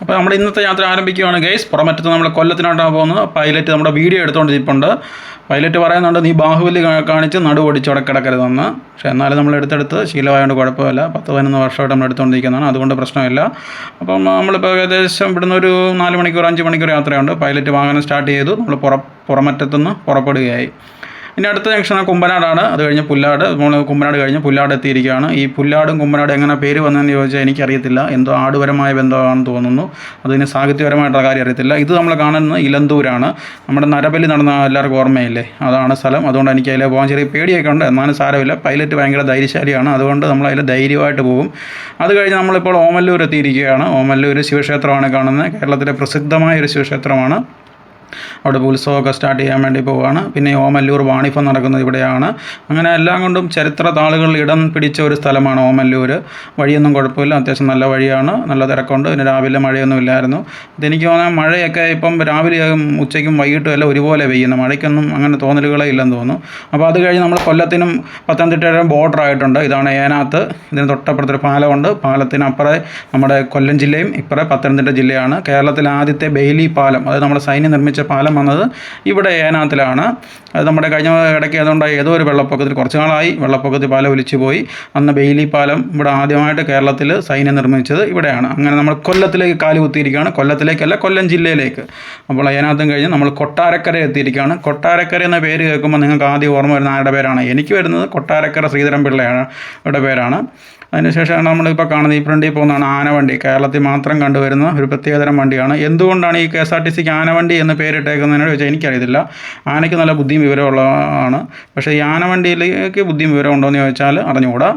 അപ്പോൾ നമ്മുടെ ഇന്നത്തെ യാത്ര ആരംഭിക്കുകയാണ് ഗൈസ് പുറമറ്റത്ത് നമ്മൾ കൊല്ലത്തിനോട്ടാണ് പോകുന്നത്. പൈലറ്റ് നമ്മുടെ വീഡിയോ എടുത്തുകൊണ്ടിരിപ്പുണ്ട് പൈലറ്റ് പറയുന്നുണ്ട് നീ ബാഹുബലി കാണിച്ച് നടു ഓടിച്ച് അവിടെ കിടക്കരുതെന്ന് പക്ഷേ എന്നാലും നമ്മൾ എടുത്തെടുത്ത് ശീലമായതുകൊണ്ട് കുഴപ്പമില്ല. പത്ത് പതിനൊന്ന് വർഷമായിട്ട് നമ്മൾ എടുത്തുകൊണ്ടിരിക്കുന്നതാണ് അതുകൊണ്ട് പ്രശ്നമില്ല. അപ്പം നമ്മളിപ്പോൾ ഏകദേശം ഇവിടുന്ന് ഒരു നാല് മണിക്കൂർ അഞ്ച് മണിക്കൂർ യാത്രയുണ്ട്. പൈലറ്റ് വാഹനം സ്റ്റാർട്ട് ചെയ്തു. നമ്മൾ പുറ പുറമറ്റത്തുനിന്ന് പുറപ്പെടുകയായി. ഇനി അടുത്ത ജംഗ്ഷൻ കുമ്പനാടാണ്. അത് കഴിഞ്ഞ് പുല്ലാട്. നമ്മൾ കുമ്പനാട് കഴിഞ്ഞ് പുല്ലാട് എത്തിയിരിക്കുകയാണ്. ഈ പുല്ലാടും കുമ്പനാടും എങ്ങനെ പേര് വന്നതെന്ന് ചോദിച്ചാൽ എനിക്കറിയത്തില്ല. എന്തോ ആടുപരമായ ബന്ധമാണെന്ന് തോന്നുന്നു. അതിന് സാഹിത്യപരമായിട്ടുള്ള കാര്യം അറിയത്തില്ല. ഇത് നമ്മൾ കാണുന്നത് ഇലന്തൂരാണ്. നമ്മുടെ നരബലി നടന്ന എല്ലാവർക്കും ഓർമ്മയില്ലേ? അതാണ് സ്ഥലം. അതുകൊണ്ട് എനിക്ക് അതിലെ പോകാൻ ചെറിയ പേടിയൊക്കെ ഉണ്ട്. എന്നാലും സാരമില്ല. പൈലറ്റ് ഭയങ്കര ധൈര്യശാലിയാണ്. അതുകൊണ്ട് നമ്മൾ അതിൽ ധൈര്യമായിട്ട് പോകും. അത് കഴിഞ്ഞ് നമ്മളിപ്പോൾ ഓമല്ലൂർ എത്തിയിരിക്കുകയാണ്. ഓമല്ലൂർ ശിവക്ഷേത്രമാണ് കാണുന്നത്. കേരളത്തിലെ പ്രസിദ്ധമായ ഒരു ശിവക്ഷേത്രമാണ്. അവിടെ ഉത്സവമൊക്കെ സ്റ്റാർട്ട് ചെയ്യാൻ വേണ്ടി പോവുകയാണ് പിന്നെ ഓമല്ലൂർ വാണിഫം നടക്കുന്നത് ഇവിടെയാണ്. അങ്ങനെ എല്ലാം കൊണ്ടും ചരിത്ര താളുകളിൽ ഇടം പിടിച്ച ഒരു സ്ഥലമാണ് ഓമല്ലൂർ. വഴിയൊന്നും കുഴപ്പമില്ല. അത്യാവശ്യം നല്ല വഴിയാണ്. നല്ല തിരക്കുണ്ട്. പിന്നെ രാവിലെ മഴയൊന്നും ഇല്ലായിരുന്നു. ഇതെനിക്ക് തോന്നുന്നത് മഴയൊക്കെ ഇപ്പം രാവിലെയും ഉച്ചയ്ക്കും വൈകിട്ടും എല്ലാം ഒരുപോലെ പെയ്യുന്നു. മഴയ്ക്കൊന്നും അങ്ങനെ തോന്നലുകളേ ഇല്ലെന്ന് തോന്നുന്നു. അപ്പോൾ അത് കഴിഞ്ഞ് നമ്മൾ കൊല്ലത്തിനും പത്തനംതിട്ടയിലും ബോർഡർ ആയിട്ടുണ്ട്. ഇതാണ് ഏനാത്ത്. ഇതിന് തൊട്ടപ്പുറത്തൊരു പാലമുണ്ട്. പാലത്തിനപ്പുറേ നമ്മുടെ കൊല്ലം ജില്ലയും ഇപ്പുറേ പത്തനംതിട്ട ജില്ലയാണ്. കേരളത്തിലെ ആദ്യത്തെ ബെയിലി പാലം. അത് നമ്മുടെ സൈന്യം നിർമ്മിച്ച പാലം വന്നത് ഇവിടെ ഏനാത്തിലാണ്. അത് നമ്മുടെ കഴിഞ്ഞ ഇടയ്ക്ക് അതുകൊണ്ട് ഏതോ ഒരു വെള്ളപ്പൊക്കത്തിൽ കുറച്ച് നാളായി വെള്ളപ്പൊക്കത്തിൽ പാലം ഒലിച്ചു പോയി. അന്ന് ബെയിലി പാലം ഇവിടെ ആദ്യമായിട്ട് കേരളത്തിൽ സൈന്യം നിർമ്മിച്ചത് ഇവിടെയാണ്. അങ്ങനെ നമ്മൾ കൊല്ലത്തിലേക്ക് കാൽ കുത്തിയിരിക്കുകയാണ്. കൊല്ലത്തിലേക്കല്ല കൊല്ലം ജില്ലയിലേക്ക്. അപ്പോൾ ഏനാത്തും കഴിഞ്ഞ് നമ്മൾ കൊട്ടാരക്കര എത്തിയിരിക്കുകയാണ്. കൊട്ടാരക്കര എന്ന പേര് കേൾക്കുമ്പോൾ നിങ്ങൾക്ക് ആദ്യം ഓർമ്മ വരുന്ന ആരുടെ പേരാണ്? എനിക്ക് വരുന്നത് കൊട്ടാരക്കര ശ്രീധരൻ പിള്ളയാണ് ഇവിടെ പേരാണ്. അതിനുശേഷമാണ് നമ്മളിപ്പോൾ കാണുന്നത് ഈ ഫ്രണ്ടിൽ പോകുന്നതാണ് ആനവണ്ടി. കേരളത്തിൽ മാത്രം കണ്ടുവരുന്ന ഒരു പ്രത്യേകതരം വണ്ടിയാണ്. എന്തുകൊണ്ടാണ് ഈ കെ എസ് ആർ ടി സിക്ക് ആനവണ്ടി എന്ന് പേരിട്ടേക്കുന്നതിനോട് ചോദിച്ചാൽ എനിക്കറിയത്തില്ല. ആനയ്ക്ക് നല്ല ബുദ്ധിയും വിവരമുള്ളതാണ്. പക്ഷേ ഈ ആനവണ്ടിയിലേക്ക് ബുദ്ധിയും വിവരം ഉണ്ടോ എന്ന് ചോദിച്ചാൽ അറിഞ്ഞുകൂടാ.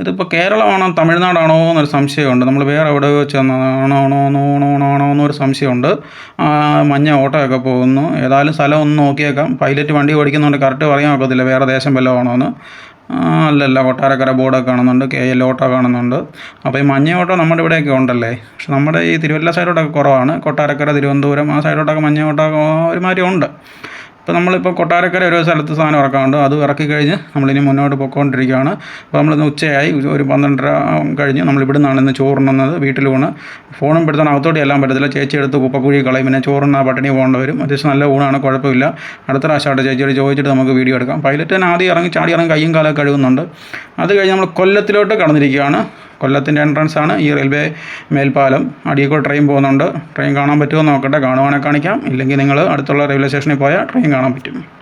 ഇതിപ്പോൾ കേരളമാണോ തമിഴ്നാടാണോ എന്നൊരു സംശയമുണ്ട്. നമ്മൾ വേറെ എവിടെ ചെന്നാണോ ആണോ ആണോ ആണോ എന്നൊരു സംശയമുണ്ട്. മഞ്ഞ ഓട്ടോയൊക്കെ പോകുന്നു. ഏതായാലും സ്ഥലം ഒന്ന് നോക്കിയേക്കാം. പൈലറ്റ് വണ്ടി ഓടിക്കുന്നുണ്ട് കറക്റ്റ് പറയാൻ ഒക്കത്തില്ല. വേറെ ദേശം വല്ലതും ആണോ എന്ന് അല്ലല്ല കൊട്ടാരക്കര ബോർഡൊക്കെ കാണുന്നുണ്ട് കെ എൽ ഓട്ടോ കാണുന്നുണ്ട്. അപ്പോൾ ഈ മഞ്ഞ ഓട്ടോ നമ്മുടെ ഇവിടെയൊക്കെ ഉണ്ടല്ലേ? പക്ഷെ നമ്മുടെ ഈ തിരുവല്ല സൈഡോട്ടൊക്കെ കുറവാണ്. കൊട്ടാരക്കര തിരുവനന്തപുരം ആ സൈഡോട്ടൊക്കെ മഞ്ഞ ഓട്ടോ ഒരുമാതിരി ഉണ്ട്. ഇപ്പോൾ നമ്മളിപ്പോൾ കൊട്ടാരക്കര ഒരു സ്ഥലത്ത് സാധനം ഇറക്കാറുണ്ട് അത് ഇറക്കി കഴിഞ്ഞ് നമ്മളിനി മുന്നോട്ട് പോയിക്കൊണ്ടിരിക്കുകയാണ്. അപ്പോൾ നമ്മളിന്ന് ഉച്ചയായി. ഒരു പന്ത്രണ്ടര കഴിഞ്ഞ് നമ്മൾ ഇവിടെ നിന്നാണ് ഇന്ന് ചോറുണ്ണുന്നത്. വീട്ടിൽ ഊണ്. ഫോണും പെടുത്താൻ അകത്തോട്ട് എല്ലാം പറ്റത്തില്ല. ചേച്ചി എടുത്ത് കുപ്പക്കുഴി കളയും. പിന്നെ ചോറുണ്ണ പട്ടിണി പോകേണ്ടവരും. അത്യാവശ്യം നല്ല ഊണാണ്. കുഴപ്പമില്ല. അടുത്ത പ്രാവശ്യമായിട്ട് ചേച്ചിയോട് ചോദിച്ചിട്ട് നമുക്ക് വീഡിയോ എടുക്കാം. പൈലറ്റ് തന്നെ ആദ്യം ഇറങ്ങി ചാടി ഇറങ്ങി കയ്യും കാലം കഴുകുന്നുണ്ട്. അത് കഴിഞ്ഞ് നമ്മൾ കൊല്ലത്തിലോട്ട് കടന്നിരിക്കുകയാണ്. കൊല്ലത്തിന്റെ എൻട്രൻസ് ആണ്. ഈ റെയിൽവേ മേൽപ്പാലം. അടിയിൽക്കൂടെ ട്രെയിൻ പോകുന്നുണ്ട്. ട്രെയിൻ കാണാൻ പറ്റുമോ നോക്കട്ടെ. കാണുവാണെങ്കിൽ കാണിക്കാം. ഇല്ലെങ്കിൽ നിങ്ങൾ അടുത്തുള്ള റെയിൽവേ സ്റ്റേഷനിൽ പോയാൽ ട്രെയിൻ കാണാൻ പറ്റും.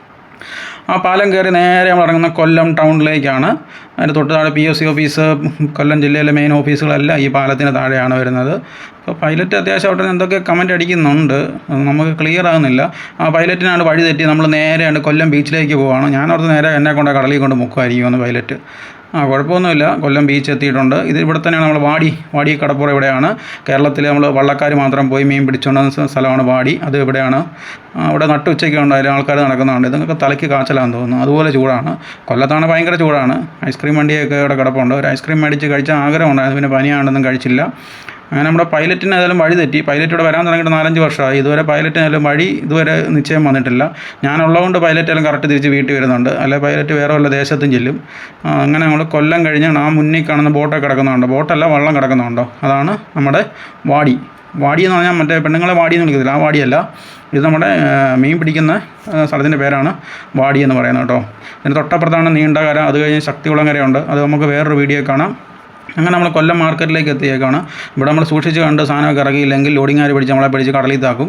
ആ പാലം കയറി നേരെ നമ്മൾ ഇറങ്ങുന്ന കൊല്ലം ടൗണിലേക്കാണ്. അതിന്റെ തൊട്ട് താഴെ പി എസ് സി ഓഫീസ് കൊല്ലം ജില്ലയിലെ മെയിൻ ഓഫീസുകളെല്ലാം ഈ പാലത്തിന് താഴെയാണ് വരുന്നത്. അപ്പോൾ പൈലറ്റ് അത്യാവശ്യം അവിടെ എന്തൊക്കെ കമന്റ് അടിക്കുന്നുണ്ട്. നമുക്ക് ക്ലിയർ ആകുന്നില്ല. ആ പൈലറ്റിനാണ് വഴി തെറ്റി നമ്മൾ നേരെയാണ് കൊല്ലം ബീച്ചിലേക്ക് പോവുകയാണ് ഞാൻ അവിടുത്തെ നേരെ എന്നെ കൊണ്ട് കടലിൽ കൊണ്ട് മുക്കുമായിരിക്കുമെന്ന് പൈലറ്റ് ആ കുഴപ്പമൊന്നുമില്ല. കൊല്ലം ബീച്ച് എത്തിയിട്ടുണ്ട്. ഇത് ഇവിടെ തന്നെയാണ് നമ്മൾ വാടി. വാടി കടപ്പുറ ഇവിടെയാണ്. കേരളത്തിൽ നമ്മൾ വള്ളക്കാർ മാത്രം പോയി മീൻ പിടിച്ചുകൊണ്ടുന്ന സ്ഥലമാണ് വാടി. അത് ഇവിടെയാണ്. അവിടെ നട്ടുച്ചയ്ക്ക് ഉണ്ടായാലും ആൾക്കാർ നടക്കുന്നുണ്ട് ഇതൊക്കെ തലയ്ക്ക് കാച്ചലാന്ന് തോന്നുന്നു. അതുപോലെ ചൂടാണ്. കൊല്ലത്താണ് ഭയങ്കര ചൂടാണ്. ഐസ്ക്രീം വണ്ടിയൊക്കെ ഇവിടെ കിടപ്പുണ്ട്. ഒരു ഐസ്ക്രീം മേടിച്ച് കഴിച്ച ആഗ്രഹം ഉണ്ടായിരുന്നു. പിന്നെ പനിയാണെന്നും കഴിച്ചില്ല. അങ്ങനെ നമ്മുടെ പൈലറ്റിന് ഏതായാലും വഴി തെറ്റി. പൈലറ്റ് ഇവിടെ വരാൻ തുടങ്ങിയിട്ട് നാലഞ്ച് വർഷമായി. ഇതുവരെ പൈലറ്റിന് ഏതായാലും വഴി ഇതുവരെ നിശ്ചയം വന്നിട്ടില്ല. ഞാനുള്ളതുകൊണ്ട് പൈലറ്റെല്ലാം കറക്റ്റ് തിരിച്ച് വീട്ടിൽ വരുന്നുണ്ട്. അല്ലെ പൈലറ്റ് വേറെ വല്ല ദേശത്തും ചെല്ലും. അങ്ങനെ നമ്മൾ കൊല്ലം കഴിഞ്ഞാണ് ആ മുന്നിൽ കാണുന്ന ബോട്ടൊക്കെ കിടക്കുന്നുണ്ടോ. ബോട്ടല്ല വള്ളം കിടക്കുന്നുണ്ടോ? അതാണ് നമ്മുടെ വാടി. വാടി എന്ന് പറഞ്ഞാൽ മറ്റേ പെണ്ണുങ്ങളെ വാടി എന്ന് വിളിക്കത്തില്ല? ആ വാടിയല്ല. ഇത് നമ്മുടെ മീൻ പിടിക്കുന്ന സ്ഥലത്തിന്റെ പേരാണ് വാടി എന്ന് പറയുന്നത് കേട്ടോ. ഇതിന് തൊട്ടപ്പുറത്താണ് നീണ്ടകര അത് കഴിഞ്ഞ് ശക്തികുളങ്ങരയുണ്ട് അത് നമുക്ക് വേറൊരു വീഡിയോ കാണാം. അങ്ങനെ നമ്മൾ കൊല്ലം മാർക്കറ്റിലേക്ക് എത്തിയേക്കാണ്. ഇവിടെ നമ്മൾ സൂക്ഷിച്ച് കണ്ട് സാധനമൊക്കെ ഇറങ്ങിയില്ലെങ്കിൽ ലോഡിങ്ങാർ പിടിച്ച് നമ്മളെ പിടിച്ച് കടലിൽ താക്കും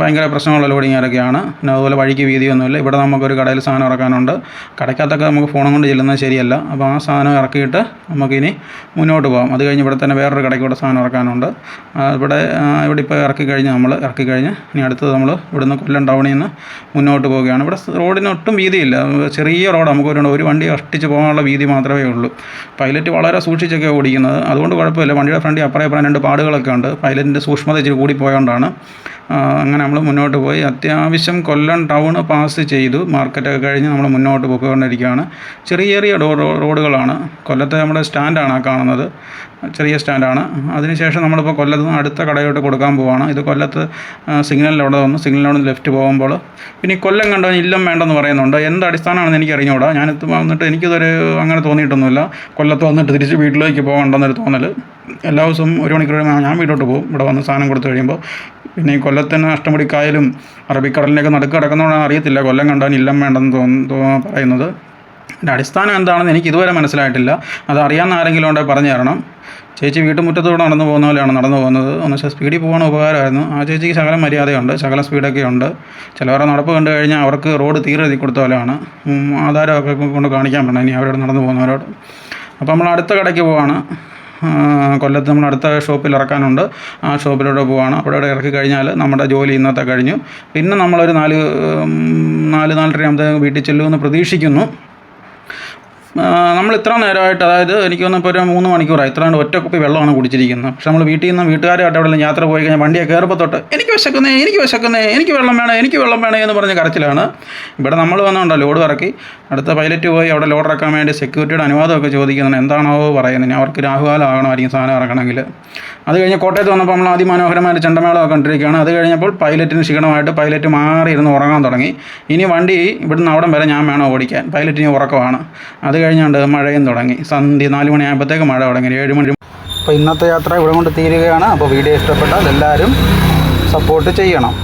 ഭയങ്കര പ്രശ്നമുള്ള ലോഡിങ്ങാരൊക്കെയാണ് പിന്നെ അതുപോലെ വഴിക്ക് വീതിയൊന്നുമില്ല. ഇവിടെ നമുക്കൊരു കടയിൽ സാധനം ഇറക്കാനുണ്ട്. കടയ്ക്കകത്തൊക്കെ നമുക്ക് ഫോണും കൊണ്ട് ചെല്ലുന്നത് ശരിയല്ല. അപ്പോൾ ആ സാധനം ഇറക്കിയിട്ട് നമുക്കിനി മുന്നോട്ട് പോകാം. അത് കഴിഞ്ഞ് ഇവിടെ തന്നെ വേറൊരു കടയ്ക്ക് കൂടെ സാധനം ഇറക്കാനുണ്ട്. ഇവിടെ ഇവിടെ ഇപ്പോൾ ഇറക്കി കഴിഞ്ഞ് നമ്മൾ ഇറക്കി കഴിഞ്ഞ് ഇനി അടുത്തത് നമ്മൾ ഇവിടുന്ന് കൊല്ലം ടൗണിൽ നിന്ന് മുന്നോട്ട് പോവുകയാണ്. ഇവിടെ റോഡിന് ഒട്ടും വീതിയില്ല. ചെറിയ റോഡ് നമുക്ക് ഒരു വണ്ടി അഷ്ടിച്ച് പോകാനുള്ള വീതി മാത്രമേ ഉള്ളൂ. പൈലറ്റ് വളരെ സൂക്ഷിച്ചൊക്കെ ഓടിക്കുന്നത്. അതുകൊണ്ട് കുഴപ്പമില്ല. വണ്ടിയുടെ ഫ്രണ്ടിൽ അപ്പുറം ഇപ്പുറം രണ്ട് പാടുകളൊക്കെ ഉണ്ട്. പൈലറ്റിന്റെ സൂക്ഷ്മത ഇച്ചിരി കൂടിപ്പോയതുകൊണ്ടാണ് അങ്ങനെ നമ്മൾ മുന്നോട്ട് പോയി. അത്യാവശ്യം കൊല്ലം ടൗൺ പാസ് ചെയ്തു. മാർക്കറ്റൊക്കെ കഴിഞ്ഞ് നമ്മൾ മുന്നോട്ട് പോയിക്കൊണ്ടിരിക്കുകയാണ് ചെറിയ ചെറിയ റോഡുകളാണ്. കൊല്ലത്തെ നമ്മുടെ സ്റ്റാൻഡാണ് കാണുന്നത്. ചെറിയ സ്റ്റാൻഡാണ്. അതിനുശേഷം നമ്മളിപ്പോൾ കൊല്ലത്ത് നിന്ന് അടുത്ത കടയോട്ട് കൊടുക്കാൻ പോവാണ്. ഇത് കൊല്ലത്ത് സിഗ്നലിലവിടെ വന്ന്. സിഗ്നലിലവിടെ നിന്ന് ലെഫ്റ്റ് പോകുമ്പോൾ പിന്നെ കൊല്ലം കണ്ടവൻ ഇല്ലം വേണ്ടെന്ന് പറയുന്നുണ്ട്. എന്ത് അടിസ്ഥാനമാണെന്ന് എനിക്ക് അറിഞ്ഞുകൂടാ ഞാനിത് വന്നിട്ട് എനിക്കിതൊരു അങ്ങനെ തോന്നിയിട്ടൊന്നുമില്ല. കൊല്ലത്ത് വന്നിട്ട് തിരിച്ച് വീട്ടിലേക്ക് പോകണ്ടെന്നൊരു തോന്നൽ എല്ലാ ദിവസവും ഒരു മണിക്കൂർ ഞാൻ വീട്ടിലോട്ട് പോകും. ഇവിടെ വന്ന് സാധനം കൊടുത്തു കഴിയുമ്പോൾ പിന്നെ ഈ കൊല്ലത്തിന് അഷ്ടമുടിക്കായലും അറബിക്കടലിലേക്ക് നടുക്ക് കിടക്കുന്നതുകൊണ്ടാണ് അറിയത്തില്ല. കൊല്ലം കണ്ടാൽ ഇല്ലം വേണ്ടെന്ന് തോന്നുന്നു പറയുന്നത്. അതിന്റെ അടിസ്ഥാനം എന്താണെന്ന് എനിക്ക് ഇതുവരെ മനസ്സിലായിട്ടില്ല. അത് അറിയാവുന്ന ആരെങ്കിലും ഉണ്ടെങ്കിൽ പറഞ്ഞു തരണം. ചേച്ചി വീട്ടുമുറ്റത്തൂടെ നടന്നു പോകുന്ന പോലെയാണ് നടന്നു പോകുന്നത്. ഒന്ന് വെച്ചാൽ സ്പീഡിൽ പോകുന്ന ഉപകാരമായിരുന്നു. ആ ചേച്ചിക്ക് ശകലം മര്യാദയുണ്ട്. ശകലം സ്പീഡൊക്കെ ഉണ്ട്. ചിലവരെ നടപ്പ് കണ്ടു കഴിഞ്ഞാൽ അവർക്ക് റോഡ് തീരെ എഴുതി കൊടുത്ത പോലെയാണ്. ആധാരമൊക്കെ കൊണ്ട് കാണിക്കാൻ പറ്റണം ഇനി അവരോട് നടന്നു പോകുന്നവരോട്. അപ്പോൾ നമ്മൾ അടുത്ത കടയ്ക്ക് പോവാണ്. കൊല്ലത്ത് നമ്മൾ അടുത്ത ഷോപ്പിൽ ഇറക്കാനുണ്ട്. ആ ഷോപ്പിലൂടെ പോവാണ്. അവിടെ ഇവിടെ ഇറക്കി കഴിഞ്ഞാൽ നമ്മുടെ ജോലി ഇന്നത്തെ കഴിഞ്ഞു. പിന്നെ നമ്മളൊരു നാല് നാല് നാലര ആകുമ്പോൾ വീട്ടിൽ ചെല്ലുമെന്ന് പ്രതീക്ഷിക്കുന്നു. നമ്മൾ ഇത്ര നേരമായിട്ട് അതായത് എനിക്ക് തോന്നുന്നു ഇപ്പോൾ ഒരു മൂന്ന് മണിക്കൂറായി. ഇത്ര ഒറ്റ കുപ്പി വെള്ളമാണ് കുടിച്ചിരിക്കുന്നത്. പക്ഷെ നമ്മൾ വീട്ടിൽ നിന്ന് വീട്ടുകാരുമായിട്ട് അവിടെ യാത്ര പോയി കഴിഞ്ഞാൽ വണ്ടിയെ കയറുമ്പോൾ തൊട്ട് എനിക്ക് വിശക്കുന്നേ എനിക്ക് വിശക്കുന്നേ എനിക്ക് വെള്ളം വേണേ എനിക്ക് വെള്ളം വേണേ എന്ന് പറഞ്ഞ് കരച്ചിലാണ്. ഇവിടെ നമ്മൾ വന്നുകൊണ്ടോ ലോഡ് ഇറക്കി അടുത്ത പൈലറ്റ് പോയി അവിടെ ലോഡ് ഇറക്കാൻ വേണ്ടി സെക്യൂരിറ്റിയുടെ അനുവാദമൊക്കെ ചോദിക്കുന്നുണ്ട്. എന്താണോ പറയുന്നത്. അവർക്ക് രാഹുകാലം ആകണമായിരിക്കും സാധനം ഇറക്കണമെങ്കിൽ. അത് കഴിഞ്ഞ് കോട്ടയത്ത് വന്നപ്പോൾ നമ്മൾ അതിമനോഹരമായ ചെണ്ടമേളമൊക്കെ കണ്ടിരിക്കുകയാണ്. അത് കഴിഞ്ഞപ്പോൾ പൈലറ്റിന് ക്ഷീണമായിട്ട് പൈലറ്റ് മാറി ഇരുന്ന് ഉറങ്ങാൻ തുടങ്ങി. ഇനി വണ്ടി ഇവിടുന്ന് അവിടം വരെ ഞാൻ വേണം ഓടിക്കാൻ. പൈലറ്റിന് ഉറക്കമാണ്. അത് കഴിഞ്ഞുകൊണ്ട് മഴയും തുടങ്ങി. സന്ധ്യ നാല് മണിയാകുമ്പോഴത്തേക്ക് മഴ തുടങ്ങി. ഏഴ് മണി അപ്പോൾ ഇന്നത്തെ യാത്ര ഇവിടെ കൊണ്ട് തീരുകയാണ്. അപ്പോൾ വീഡിയോ ഇഷ്ടപ്പെട്ടാൽ എല്ലാവരും സപ്പോർട്ട് ചെയ്യണം.